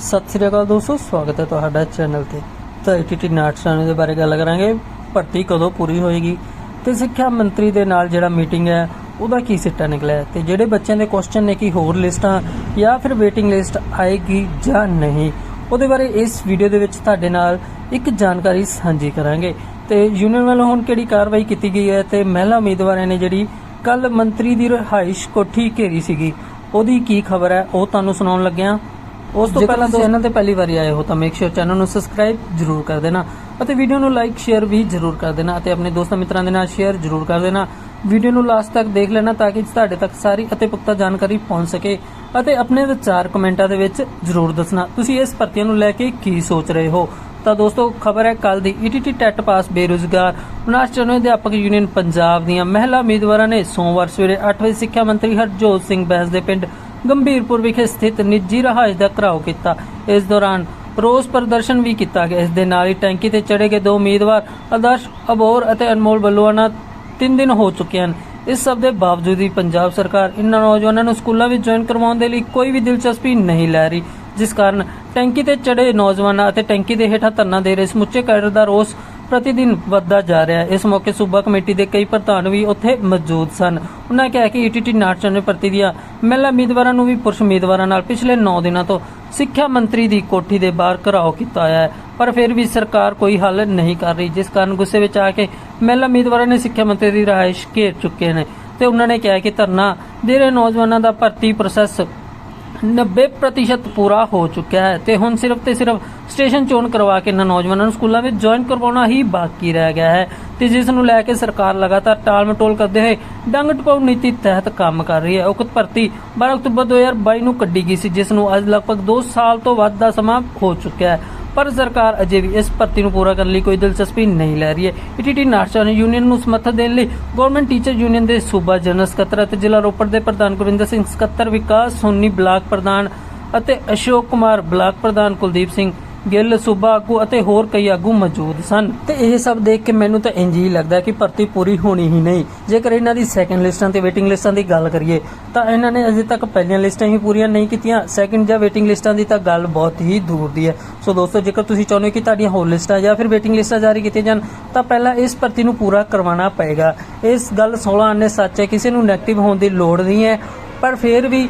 ਸਤਿ ਸ੍ਰੀ ਅਕਾਲ ਦੋਸਤੋ, ਸਵਾਗਤ ਹੈ ਤੁਹਾਡਾ ਚੈਨਲ ਤੇ। ਤਾਂ ਈਟੀਟੀ ਨਾਟਸਾਂ ਦੇ ਬਾਰੇ ਗੱਲ ਕਰਾਂਗੇ। ਭਰਤੀ ਕਦੋਂ ਪੂਰੀ ਹੋਏਗੀ? ਤੇ ਸਿੱਖਿਆ ਮੰਤਰੀ ਦੇ ਨਾਲ ਜਿਹੜਾ ਮੀਟਿੰਗ ਹੈ, ਉਹਦਾ ਕੀ ਸਿੱਟਾ ਨਿਕਲਿਆ? ਤੇ ਜਿਹੜੇ ਬੱਚਿਆਂ ਦੇ ਕੁਐਸਚਨ ਨੇ, ਕਿ ਹੋਰ ਲਿਸਟਾਂ ਜਾਂ ਫਿਰ ਵੇਟਿੰਗ ਲਿਸਟ ਆਏਗੀ ਜਾਂ ਨਹੀਂ? ਉਹਦੇ ਬਾਰੇ ਇਸ ਵੀਡੀਓ ਦੇ ਵਿੱਚ ਤੁਹਾਡੇ ਨਾਲ ਇੱਕ ਜਾਣਕਾਰੀ ਸਾਂਝੀ ਕਰਾਂਗੇ। ਤੇ ਯੂਨੀਅਨ ਵੱਲੋਂ ਹੁਣ ਕਿਹੜੀ ਕਾਰਵਾਈ ਕੀਤੀ ਗਈ ਹੈ? ਤੇ ਮਹਿਲਾ ਉਮੀਦਵਾਰਾਂ ਨੇ ਜਿਹੜੀ ਕੱਲ ਮੰਤਰੀ ਦੀ ਰਿਹਾਇਸ਼ ਕੋਠੀ ਘੇਰੀ ਸੀਗੀ, ਉਹਦੀ ਕੀ ਖਬਰ ਹੈ? ਉਹ ਤੁਹਾਨੂੰ ਸੁਣਾਉਣ ਲੱਗਿਆ। ਉਸ ਤੋਂ ਪਹਿਲਾਂ ਚੈਨਲ ਤੇ ਪਹਿਲੀ ਵਾਰੀ ਆਏ ਹੋ ਤਾਂ ਮੇਕ ਸ਼ੋਰ ਚੈਨਲ ਨੂੰ ਸਬਸਕ੍ਰਾਈਬ ਜਰੂਰ ਕਰ ਦੇਣਾ ਅਤੇ ਵੀਡੀਓ ਨੂੰ ਲਾਈਕ ਸ਼ੇਅਰ ਵੀ ਜਰੂਰ ਕਰ ਦੇਣਾ ਅਤੇ ਆਪਣੇ ਦੋਸਤਾਂ ਮਿੱਤਰਾਂ ਦੇ ਨਾਲ ਸ਼ੇਅਰ ਜਰੂਰ ਕਰ ਦੇਣਾ। ਵੀਡੀਓ ਨੂੰ ਲਾਸਟ ਤੱਕ ਦੇਖ ਲੈਣਾ ਤਾਂ ਕਿ ਤੁਹਾਡੇ ਤੱਕ ਸਾਰੀ ਅਤੇ ਪੁਖਤਾ ਜਾਣਕਾਰੀ ਪਹੁੰਚ ਸਕੇ ਅਤੇ ਆਪਣੇ ਵਿਚਾਰ ਕਮੈਂਟਾਂ ਦੇ ਵਿੱਚ ਜਰੂਰ ਦੱਸਣਾ। ਤੁਸੀਂ ਇਸ ਭਰਤੀਆਂ ਨੂੰ ਲੈ ਕੇ ਕੀ ਸੋਚ ਰਹੇ ਹੋ? ਤਾਂ ਦੋਸਤੋ ਖਬਰ ਹੈ ਕੱਲ ਦੀ ਈਟੀਟੀ ਟੈਟ ਪਾਸ ਬੇਰੁਜ਼ਗਾਰ। 99 ਅਧਿਆਪਕ ਯੂਨੀਅਨ ਪੰਜਾਬ ਦੀਆਂ ਮਹਿਲਾ ਉਮੀਦਵਾਰਾਂ ਨੇ ਸੋਮਵਾਰ ਸਵੇਰੇ 8 ਵਜੇ ਸਿੱਖਿਆ ਮੰਤਰੀ ਹਰਜੋਤ ਸਿੰਘ ਬੈਂਸ ਦੇ ਪਿੰਡ ਗੰਭੀਰਪੁਰ ਵਿਖੇ ਸਥਿਤ ਨਿੱਜੀ ਰਹਾਇਸ਼ ਦਾ ਘਰਾਓ ਕੀਤਾ। ਇਸ ਦੌਰਾਨ ਰੋਸ ਪ੍ਰਦਰਸ਼ਨ ਵੀ ਕੀਤਾ ਗਿਆ। ਇਸ ਦੇ ਨਾਲ ਹੀ ਟੈਂਕੀ ਤੇ ਚੜੇ ਗਏ ਦੋ ਉਮੀਦਵਾਰ, ਆਦਰਸ਼ ਅਬੋਰ ਅਤੇ ਅਨਮੋਲ ਬੱਲੂਆਣਾ ਤਿੰਨ ਦਿਨ ਹੋ ਚੁੱਕੇ ਹਨ। ਇਸ ਸਭ ਦੇ ਬਾਵਜੂਦ ਵੀ ਪੰਜਾਬ ਸਰਕਾਰ ਇਨ੍ਹਾਂ ਨੌਜਵਾਨਾਂ ਨੂੰ ਸਕੂਲਾਂ ਵਿੱਚ ਜੁਆਇਨ ਕਰਵਾਉਣ ਦੇ ਲਈ ਕੋਈ ਵੀ ਦਿਲਚਸਪੀ ਨਹੀਂ ਲੈ ਰਹੀ, ਜਿਸ ਕਾਰਨ ਟੈਂਕੀ ਤੇ ਚੜੇ ਨੌਜਵਾਨਾਂ ਅਤੇ ਟੈਂਕੀ ਦੇ ਹੇਠਾਂ ਧਰਨਾ ਦੇ ਰਹੇ ਸਮੁੱਚੇ ਕੈਡਰ ਦਾ ਰੋਸ ਪ੍ਰਤੀ ਦਿਨ ਵੱਧਦਾ ਜਾ ਰਿਹਾ ਹੈ। ਇਸ ਮੌਕੇ ਸੂਬਾ ਕਮੇਟੀ ਦੇ ਕਈ ਪ੍ਰਧਾਨ ਵੀ ਉੱਥੇ ਮੌਜੂਦ ਸਨ। ਉਹਨਾਂ ਕਿਹਾ ਕਿ ਈਟੀਟੀ ਨਾਟਚੰਦ ਨੇ ਭਰਤੀ ਦੀਆਂ ਮਹਿਲਾ ਉਮੀਦਵਾਰਾਂ ਨੂੰ ਵੀ ਪੁਰਸ਼ ਉਮੀਦਵਾਰਾਂ ਨਾਲ ਪਿਛਲੇ 9 ਦਿਨਾਂ ਤੋਂ ਸਿੱਖਿਆ ਮੰਤਰੀ ਦੀ ਕੋਠੀ ਦੇ ਬਾਹਰ ਘਰਾਓ ਕੀਤਾ ਹੋਇਆ ਹੈ। ਪਰ ਫਿਰ ਵੀ ਸਰਕਾਰ ਕੋਈ ਹੱਲ ਨਹੀਂ ਕਰ ਰਹੀ, ਜਿਸ ਕਾਰਨ ਗੁੱਸੇ ਵਿੱਚ ਆ ਕੇ ਮਹਿਲਾ ਉਮੀਦਵਾਰਾਂ ਨੇ ਸਿੱਖਿਆ ਮੰਤਰੀ ਦੀ ਰਿਹਾਇਸ਼ ਘੇਰ ਚੁੱਕੇ ਨੇ। ਤੇ ਉਹਨਾਂ ਨੇ ਕਿਹਾ ਕਿ ਧਰਨਾ ਦੇ ਰਹੇ ਨੌਜਵਾਨਾਂ ਦਾ ਭਰਤੀ ਪ੍ਰੋਸੈਸ 90% ਪੂਰਾ ਹੋ ਚੁੱਕਿਆ ਹੈ ਤੇ ਹੁਣ ਸਿਰਫ ਤੇ ਸਿਰਫ ਸਟੇਸ਼ਨ ਚੋਣ ਕਰਵਾ ਕੇ ਇਹਨਾਂ ਨੌਜਵਾਨਾਂ ਨੂੰ ਸਕੂਲਾਂ ਵਿੱਚ ਜੁਆਇਨ ਕਰਵਾਉਣਾ ਹੀ ਬਾਕੀ ਰਹਿ ਗਿਆ ਹੈ ਤੇ ਜਿਸ ਨੂੰ ਲੈ ਕੇ ਸਰਕਾਰ ਲਗਾਤਾਰ ਟਾਲ ਮਟੋਲ ਕਰਦੇ ਹੋਏ ਡੰਗ ਟਪਾਉ ਨੀਤੀ ਤਹਿਤ ਕੰਮ ਕਰ ਰਹੀ ਹੈ। ਉਕਤ ਭਰਤੀ 12 ਅਕਤੂਬਰ 2022 ਨੂੰ ਕੱਢੀ ਗਈ ਸੀ, ਜਿਸ ਨੂੰ ਅੱਜ ਲਗਭਗ 2 ਸਾਲ ਤੋਂ ਵੱਧ ਦਾ ਸਮਾਂ ਹੋ ਚੁੱਕਿਆ ਹੈ। ਪਰ ਸਰਕਾਰ ਅਜੇ ਵੀ ਇਸ ਭਰਤੀ ਨੂੰ ਪੂਰਾ ਕਰਨ ਲਈ ਕੋਈ ਦਿਲਚਸਪੀ ਨਹੀਂ ਲੈ ਰਹੀ ਹੈ। ਈਟੀਟੀ ਨਾਟਚਾਨ ਯੂਨੀਅਨ ਨੂੰ ਸਮਰਥਨ ਦੇਣ ਲਈ ਗਵਰਨਮੈਂਟ ਟੀਚਰ ਯੂਨੀਅਨ ਦੇ ਸੂਬਾ ਜਨਰਲ ਸਕੱਤਰ ਅਤੇ ਜ਼ਿਲ੍ਹਾ ਰੋਪੜ ਦੇ ਪ੍ਰਧਾਨ ਗੁਰਿੰਦਰ ਸਿੰਘ ਸਕੱਤਰ, ਵਿਕਾਸ ਸੋਨੀ ਬਲਾਕ ਪ੍ਰਧਾਨ ਅਤੇ ਅਸ਼ੋਕ ਕੁਮਾਰ ਬਲਾਕ ਪ੍ਰਧਾਨ ਕੁਲਦੀਪ ਸਿੰਘ ਗਿੱਲ, ਸੂਬਾ ਆਗੂ ਅਤੇ ਹੋਰ ਕਈ ਆਗੂ ਮੌਜੂਦ ਸਨ। ਤੇ ਇਹ ਸਭ ਦੇਖ ਕੇ ਮੈਨੂੰ ਤਾਂ ਇੰਜ ਹੀ ਲੱਗਦਾ ਕਿ ਭਰਤੀ ਪੂਰੀ ਹੋਣੀ ਹੀ ਨਹੀਂ। ਜੇਕਰ ਇਹਨਾਂ ਦੀ ਸੈਕੰਡ ਲਿਸਟਾਂ ਤੇ ਵੇਟਿੰਗ ਲਿਸਟਾਂ ਦੀ ਗੱਲ ਕਰੀਏ, ਤਾਂ ਇਹਨਾਂ ਨੇ ਅਜੇ ਤੱਕ ਪਹਿਲੀਆਂ ਲਿਸਟਾਂ ਹੀ ਪੂਰੀਆਂ ਨਹੀਂ ਕੀਤੀਆਂ। ਸੈਕੰਡ ਜਾਂ ਵੇਟਿੰਗ ਲਿਸਟਾਂ ਦੀ ਤਾਂ ਗੱਲ ਬਹੁਤ ਹੀ ਦੂਰ ਦੀ ਹੈ। ਸੋ ਦੋਸਤੋ, ਜੇਕਰ ਤੁਸੀਂ ਚਾਹੁੰਦੇ ਹੋ ਕਿ ਤੁਹਾਡੀਆਂ ਹੋਰ ਲਿਸਟਾਂ ਜਾਂ ਫਿਰ ਵੇਟਿੰਗ ਲਿਸਟਾਂ ਜਾਰੀ ਕੀਤੀਆਂ ਜਾਣ, ਤਾਂ ਪਹਿਲਾਂ ਇਸ ਭਰਤੀ ਨੂੰ ਪੂਰਾ ਕਰਵਾਉਣਾ ਪਏਗਾ। ਇਸ ਗੱਲ 16 ਅੰਨੇ ਸੱਚ ਹੈ, ਕਿਸੇ ਨੂੰ ਨੈਗੇਟਿਵ ਹੋਣ ਦੀ ਲੋੜ ਨਹੀਂ ਹੈ। ਪਰ ਫਿਰ ਵੀ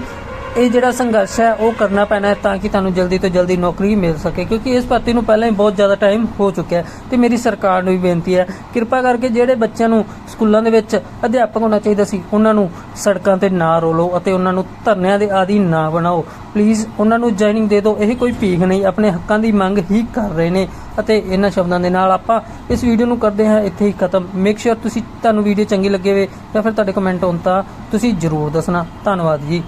ਇਹ ਜਿਹੜਾ ਸੰਘਰਸ਼ ਹੈ, ਉਹ ਕਰਨਾ ਪੈਣਾ ਹੈ ਤਾਂ ਕਿ ਤੁਹਾਨੂੰ ਜਲਦੀ ਤੋਂ ਜਲਦੀ ਨੌਕਰੀ ਮਿਲ ਸਕੇ, ਕਿਉਂਕਿ ਇਸ ਭਰਤੀ ਨੂੰ ਪਹਿਲਾਂ ਹੀ ਬਹੁਤ ਜ਼ਿਆਦਾ ਟਾਈਮ ਹੋ ਚੁੱਕਿਆ ਹੈ ਤੇ ਮੇਰੀ ਸਰਕਾਰ ਨੂੰ ਵੀ ਬੇਨਤੀ ਹੈ, ਕਿਰਪਾ ਕਰਕੇ ਜਿਹੜੇ ਬੱਚਿਆਂ ਨੂੰ ਸਕੂਲਾਂ ਦੇ ਵਿੱਚ ਅਧਿਆਪਕ ਹੋਣਾ ਚਾਹੀਦਾ ਸੀ, ਉਹਨਾਂ ਨੂੰ ਸੜਕਾਂ ਤੇ ਨਾ ਰੋਲੋ ਅਤੇ ਉਹਨਾਂ ਨੂੰ ਧਰਨਿਆਂ ਦੇ ਆਦੀ ਨਾ ਬਣਾਓ। ਪਲੀਜ਼ ਉਹਨਾਂ ਨੂੰ ਜੁਆਇਨਿੰਗ ਦੇ ਦਿਓ, ਇਹ ਕੋਈ ਭੀਖ ਨਹੀਂ, ਆਪਣੇ ਹੱਕਾਂ ਦੀ ਮੰਗ ਹੀ ਕਰ ਰਹੇ ਨੇ ਅਤੇ ਇਹਨਾਂ ਸ਼ਬਦਾਂ ਦੇ ਨਾਲ ਆਪਾਂ ਇਸ ਵੀਡੀਓ ਨੂੰ ਕਰਦੇ ਹਾਂ, ਇੱਥੇ ਹੀ ਖਤਮ। ਮੇਕ ਸ਼ੋਰ ਤੁਸੀਂ ਤੁਹਾਨੂੰ ਵੀਡੀਓ ਚੰਗੀ ਲੱਗੇ ਹੋਵੇ ਜਾਂ ਫਿਰ ਤੁਹਾਡੇ ਕਮੈਂਟ ਹੋਣ ਤਾਂ ਤੁਸੀਂ ਜਰੂਰ ਦੱਸਣਾ। ਧੰਨਵਾਦ ਜੀ।